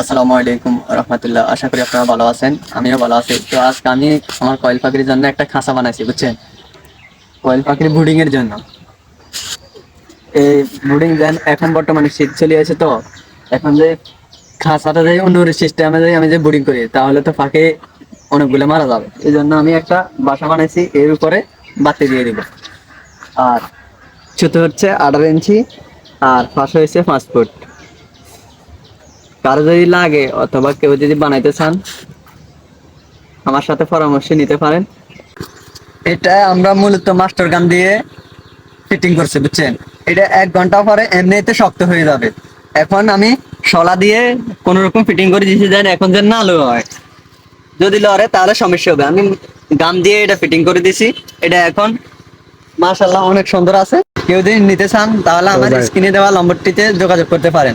আসসালামু আলাইকুম রহমতুল্লাহ, আশা করি আপনারা ভালো আছেন, আমিও ভালো আছি। তো আজকে আমি আমার কয়েল পাখির জন্য একটা খাঁচা বানাইছি, বুঝছেন? কয়েল পাখির ব্রুডিং এর জন্য। এই ব্রুডিং দেন এখন বর্তমানে শীত চলে আছে তো, এখন যে খাঁচাটা যে অন্য সিস্টেমে যে আমি যে ব্রুডিং করি, তাহলে তো পাখি অনেকগুলো মারা যাবে। এই জন্য আমি একটা বাসা বানাইছি, এর উপরে বাতি দিয়ে দিব। আর ছোট হচ্ছে আঠারো ইঞ্চি, আর পাশে হয়েছে পাঁচ ফুট। কারও যদি লাগে অথবা কেউ যদি বানাইতে চান আমার সাথে পরামর্শ নিতে পারেন। এটা আমরা মূলত মাস্টার গান দিয়ে ফিটিং করছি বুঝছেন? এটা এক ঘণ্টা পরে এমনিতে শক্ত হয়ে যাবে। এখন আমি শলা দিয়ে কোন রকম ফিটিং করে দিয়েছি যেন এখন যেন না লো হয়। যদি লড়ে তাহলে সমস্যা হবে। আমি গাম দিয়ে এটা ফিটিং করে দিছি। এটা এখন মাশাল্লাহ অনেক সুন্দর আছে। কেউ যদি নিতে চান তাহলে আমার স্ক্রিনে দেওয়া নম্বরটিতে যোগাযোগ করতে পারেন।